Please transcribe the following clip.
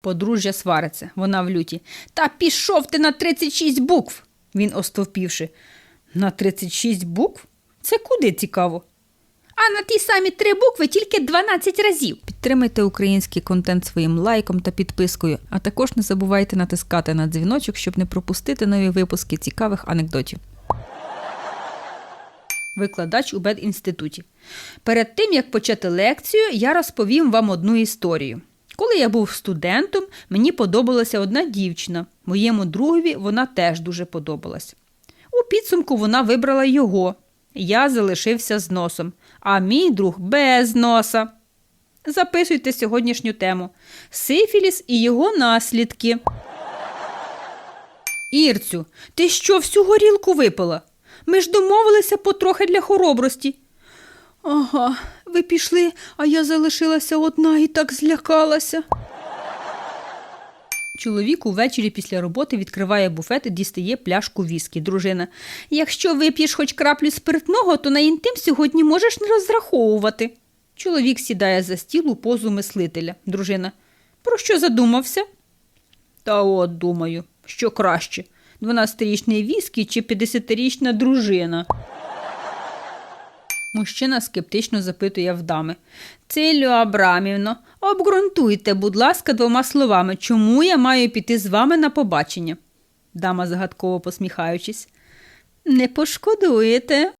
Подружжя свариться, вона в люті. Та пішов ти на 36 букв. Він остовпівши. На 36 букв? Це куди цікаво? А на ті самі три букви тільки 12 разів. Підтримайте український контент своїм лайком та підпискою, а також не забувайте натискати на дзвіночок, щоб не пропустити нові випуски цікавих анекдотів. Викладач у бедінституті. Перед тим як почати лекцію, я розповім вам одну історію. Коли я був студентом, мені подобалася одна дівчина. Моєму другові вона теж дуже подобалась. У підсумку вона вибрала його. Я залишився з носом, а мій друг без носа. Записуйте сьогоднішню тему: Сифіліс і його наслідки. Ірцю, ти що всю горілку випила? Ми ж домовилися потрохи для хоробрості. Ага, ви пішли, а я залишилася одна і так злякалася. Чоловік увечері після роботи відкриває буфет і дістає пляшку віскі. Дружина. Якщо вип'єш хоч краплю спиртного, то на інтим сьогодні можеш не розраховувати. Чоловік сідає за стіл у позу мислителя. Дружина. Про що задумався? Та от думаю, що краще. 12-річний віскі чи 50-річна дружина. Мужчина скептично запитує в дами. Цилю Абрамівно, обґрунтуйте, будь ласка, двома словами, чому я маю піти з вами на побачення? Дама загадково посміхаючись. Не пошкодуєте.